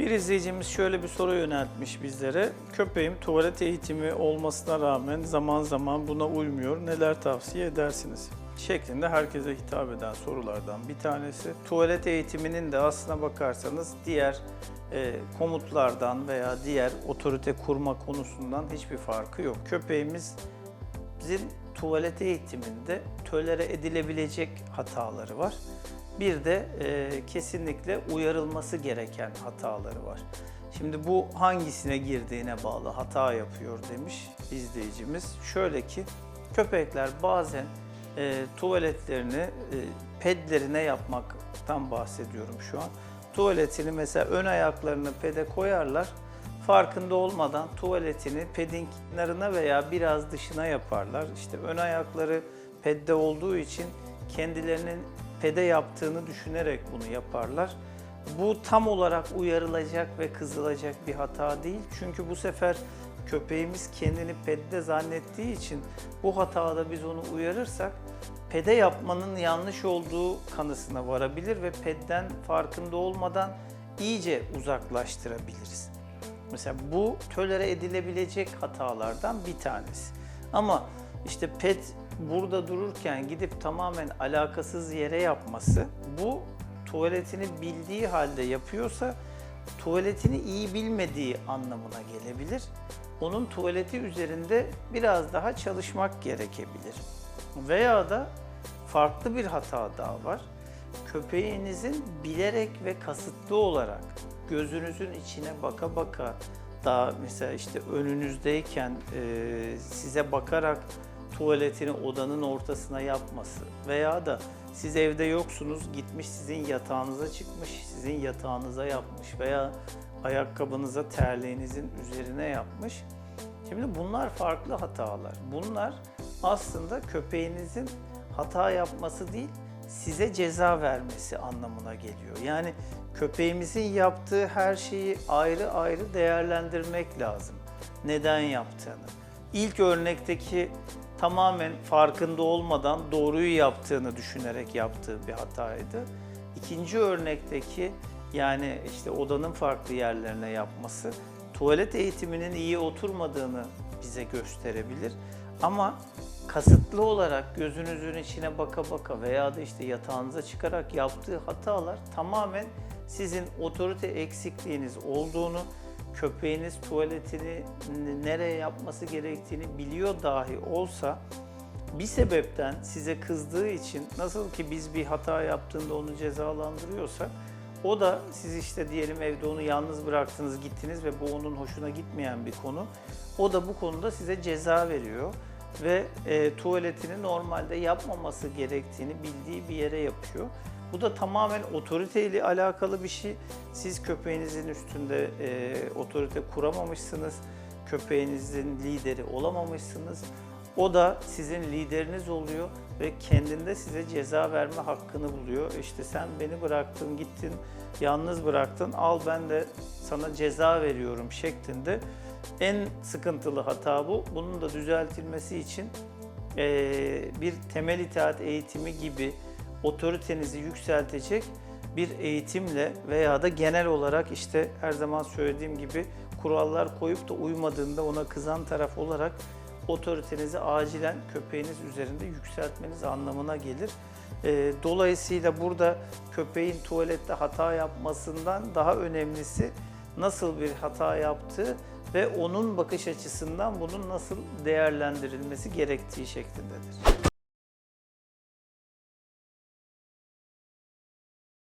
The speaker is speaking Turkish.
Bir izleyicimiz şöyle bir soru yöneltmiş bizlere. Köpeğim tuvalet eğitimi olmasına rağmen zaman zaman buna uymuyor. Neler tavsiye edersiniz? Şeklinde herkese hitap eden sorulardan bir tanesi. Tuvalet eğitiminin de aslına bakarsanız diğer e, komutlardan veya diğer otorite kurma konusundan hiçbir farkı yok. Köpeğimiz bizim tuvalet eğitiminde tölere edilebilecek hataları var. Bir de e, kesinlikle uyarılması gereken hataları var. Şimdi bu hangisine girdiğine bağlı hata yapıyor demiş izleyicimiz. Şöyle ki köpekler bazen e, tuvaletlerini e, pedlerine yapmaktan bahsediyorum şu an. Tuvaletini mesela ön ayaklarını pede koyarlar. Farkında olmadan tuvaletini pedin kenarına veya biraz dışına yaparlar. İşte ön ayakları pedde olduğu için kendilerinin pede yaptığını düşünerek bunu yaparlar. Bu tam olarak uyarılacak ve kızılacak bir hata değil. Çünkü bu sefer köpeğimiz kendini pedde zannettiği için bu hatada biz onu uyarırsak pede yapmanın yanlış olduğu kanısına varabilir ve pedden farkında olmadan iyice uzaklaştırabiliriz. Mesela bu tölere edilebilecek hatalardan bir tanesi. Ama işte pet burada dururken gidip tamamen alakasız yere yapması bu tuvaletini bildiği halde yapıyorsa tuvaletini iyi bilmediği anlamına gelebilir. Onun tuvaleti üzerinde biraz daha çalışmak gerekebilir. Veya da farklı bir hata daha var. Köpeğinizin bilerek ve kasıtlı olarak gözünüzün içine baka baka daha mesela işte önünüzdeyken e, size bakarak tuvaletini odanın ortasına yapması veya da siz evde yoksunuz gitmiş sizin yatağınıza çıkmış sizin yatağınıza yapmış veya ayakkabınıza terliğinizin üzerine yapmış. Şimdi bunlar farklı hatalar. Bunlar aslında köpeğinizin hata yapması değil, size ceza vermesi anlamına geliyor. Yani köpeğimizin yaptığı her şeyi ayrı ayrı değerlendirmek lazım. Neden yaptığını. İlk örnekteki tamamen farkında olmadan doğruyu yaptığını düşünerek yaptığı bir hataydı. İkinci örnekteki yani işte odanın farklı yerlerine yapması tuvalet eğitiminin iyi oturmadığını bize gösterebilir. Ama kasıtlı olarak gözünüzün içine baka baka veya da işte yatağınıza çıkarak yaptığı hatalar tamamen sizin otorite eksikliğiniz olduğunu, köpeğiniz tuvaletini nereye yapması gerektiğini biliyor dahi olsa bir sebepten size kızdığı için nasıl ki biz bir hata yaptığında onu cezalandırıyorsak o da siz işte diyelim evde onu yalnız bıraktınız gittiniz ve bu onun hoşuna gitmeyen bir konu. O da bu konuda size ceza veriyor ve e, tuvaletini normalde yapmaması gerektiğini bildiği bir yere yapıyor. Bu da tamamen otoriteyle alakalı bir şey. Siz köpeğinizin üstünde e, otorite kuramamışsınız. Köpeğinizin lideri olamamışsınız. O da sizin lideriniz oluyor ve kendinde size ceza verme hakkını buluyor. İşte sen beni bıraktın, gittin, yalnız bıraktın, al ben de sana ceza veriyorum şeklinde. En sıkıntılı hata bu. Bunun da düzeltilmesi için eee, bir temel itaat eğitimi gibi otoritenizi yükseltecek bir eğitimle veya da genel olarak işte her zaman söylediğim gibi kurallar koyup da uymadığında ona kızan taraf olarak otoritenizi acilen köpeğiniz üzerinde yükseltmeniz anlamına gelir. Ee, Dolayısıyla burada köpeğin tuvalette hata yapmasından daha önemlisi nasıl bir hata yaptığı ve onun bakış açısından bunun nasıl değerlendirilmesi gerektiği şeklindedir.